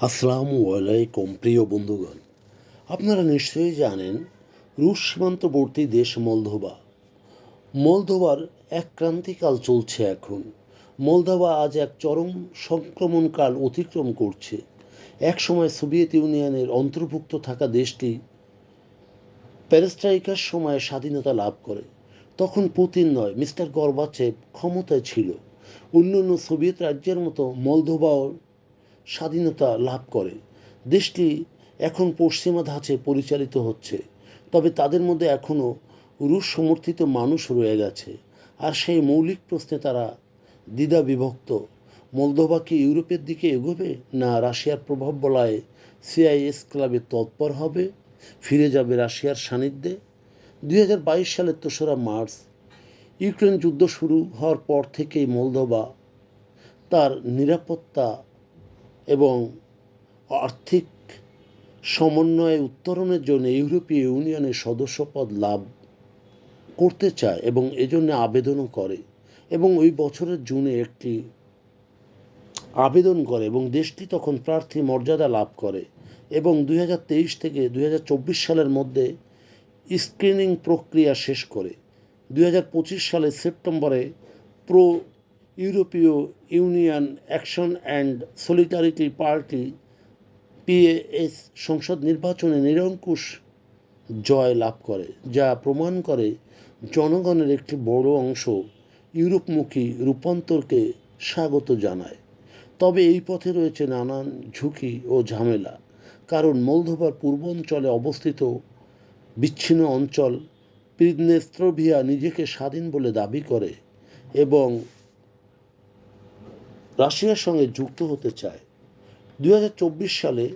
আসসালামু আলাইকুম, প্রিয় বন্ধুগণ। আপনারা নিশ্চয়ই জানেন, রুশ সীমান্তবর্তী দেশ মলদোভা। মলদোভার এক ক্রান্তিকাল চলছে এখন। মলদোভা আজ এক চরম সংক্রমণকাল অতিক্রম করছে। একসময় সোভিয়েত ইউনিয়নের অন্তর্ভুক্ত থাকা দেশটি প্যারেস্ট্রাইকার সময়ে স্বাধীনতা লাভ করে। তখন পুতিন নয়, মিস্টার গর্বাচেভ ক্ষমতায় ছিল। অন্যান্য সোভিয়েত রাজ্যের মতো মলদোভাও স্বাধীনতা লাভ করে। দেশটি এখন পশ্চিমা ধাঁচে পরিচালিত হচ্ছে, তবে তাদের মধ্যে এখনও রুশ সমর্থিত মানুষ রয়ে গেছে। আর সেই মৌলিক প্রশ্নে তারা দ্বিধা বিভক্ত মলদোভা কি ইউরোপের দিকে এগোবে, না রাশিয়ার প্রভাব বলায় সিআইএস ক্লাবে তৎপর হবে, ফিরে যাবে রাশিয়ার সান্নিধ্যে? দুই হাজার বাইশ সালের তেসরা মার্চ, ইউক্রেন যুদ্ধ শুরু হওয়ার পর থেকেই মলদোভা তার নিরাপত্তা এবং আর্থিক সমন্বয়ে উত্তরণের জন্য ইউরোপীয় ইউনিয়নের সদস্যপদ লাভ করতে চায় এবং এজন্য আবেদনও করে এবং ওই বছরের জুনে একটি আবেদন করে এবং দেশটি তখন প্রার্থী মর্যাদা লাভ করে এবং দু হাজার তেইশ থেকে দুই হাজার চব্বিশ সালের মধ্যে স্ক্রিনিং প্রক্রিয়া শেষ করে। দু হাজার পঁচিশ সালের সেপ্টেম্বরে প্রো ইউরোপীয় union action and solidarity party, PAS, সংসদ নির্বাচনে নিরঙ্কুশ জয় লাভ করে, যা প্রমাণ করে জনগণের একটি বড় অংশ ইউরোপমুখী রূপান্তরকে স্বাগত জানায়। তবে এই পথে রয়েছে নানান ঝুঁকি ও ঝামেলা, কারণ মলদোভার পূর্বাঞ্চলে অবস্থিত বিচ্ছিন্ন অঞ্চল প্রিদনেস্ত্রভিয়া নিজেকে স্বাধীন বলে দাবি করে এবং রাশিয়ার সঙ্গে যুক্ত হতে চায়। দুই হাজার চব্বিশ সালে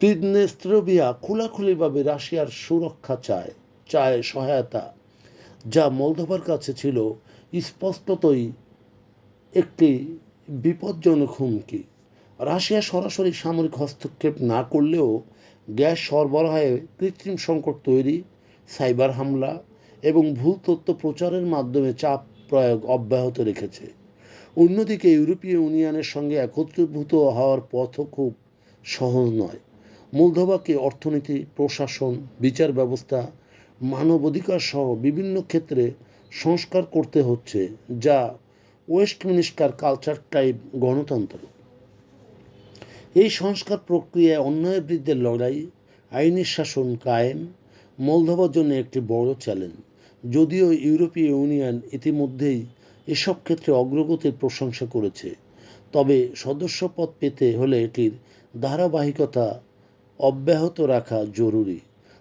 প্রিদনেস্ত্রভিয়া খোলাখুলিভাবে রাশিয়ার সুরক্ষা চায় চায় সহায়তা, যা মলদোভার কাছে ছিল স্পষ্টতই একটি বিপজ্জনক হুমকি। রাশিয়া সরাসরি সামরিক হস্তক্ষেপ না করলেও গ্যাস সরবরাহে কৃত্রিম সংকট তৈরি, সাইবার হামলা এবং ভুল তথ্য প্রচারের মাধ্যমে চাপ প্রয়োগ অব্যাহত রেখেছে। অন্যদিকে ইউরোপীয় ইউনিয়নের সঙ্গে একত্রীভূত হওয়ার পথও খুব সহজ নয়। মোলদোভাকে অর্থনীতি, প্রশাসন, বিচার ব্যবস্থা মানবাধিকার সহ বিভিন্ন ক্ষেত্রে সংস্কার করতে হচ্ছে, যা ওয়েস্টমিনিস্টার কালচার টাইপ গণতন্ত্র। এই সংস্কার প্রক্রিয়ায় অন্যায়ের বিরুদ্ধে লড়াই, আইনি শাসন কায়েম, মলদোভার জন্য একটি বড় চ্যালেঞ্জ। যদিও ইউরোপীয় ইউনিয়ন ইতিমধ্যেই এসব ক্ষেত্রে অগ্রগতির প্রশংসা করেছে। তবে সদস্যপদ পেতে হলে এটির ধারাবাহিকতা অব্যাহত রাখা জরুরি।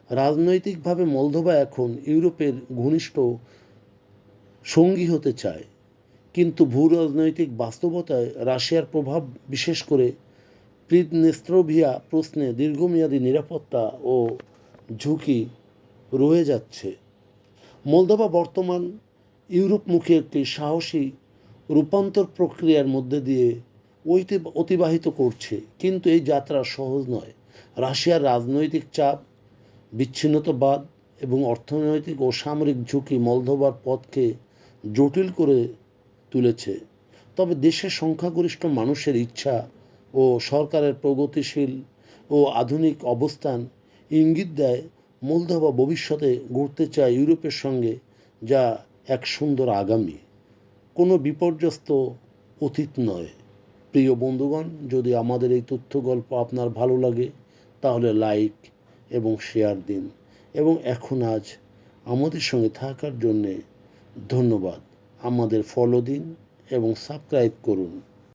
রাজনৈতিকভাবে মলদোভা এখন ইউরোপের ঘনিষ্ঠ সঙ্গী হতে চায়। কিন্তু ভূ রাজনৈতিক বাস্তবতায় রাশিয়ার প্রভাব, বিশেষ করে প্রিদনেস্ত্রোভিয়া প্রশ্নে দীর্ঘমেয়াদী নিরাপত্তা ও ঝুঁকি রয়ে যাচ্ছে। মলদোভা বর্তমান ইউরোপমুখী একটি সাহসী রূপান্তর প্রক্রিয়ার মধ্যে দিয়ে অতিবাহিত করছে। কিন্তু এই যাত্রা সহজ নয়। রাশিয়ার রাজনৈতিক চাপ, বিচ্ছিন্নতাবাদ এবং অর্থনৈতিক ও সামরিক ঝুঁকি মলদোবার পথকে জটিল করে তুলেছে। তবে দেশের সংখ্যাগরিষ্ঠ মানুষের ইচ্ছা ও সরকারের প্রগতিশীল ও আধুনিক অবস্থান ইঙ্গিত দেয় মলদোভা ভবিষ্যতে গড়তে চায় ইউরোপের সঙ্গে, যা এক সুন্দর আগামী। কোনো বিপর্যস্ত অতীত নয়। প্রিয় বন্ধুগণ, যদি আমাদের এই তথ্য গল্প আপনার ভালো লাগে, তাহলে লাইক এবং শেয়ার দিন। এবং এখন আজ আমাদের সঙ্গে থাকার জন্যে ধন্যবাদ। আমাদের ফলো দিন এবং সাবস্ক্রাইব করুন।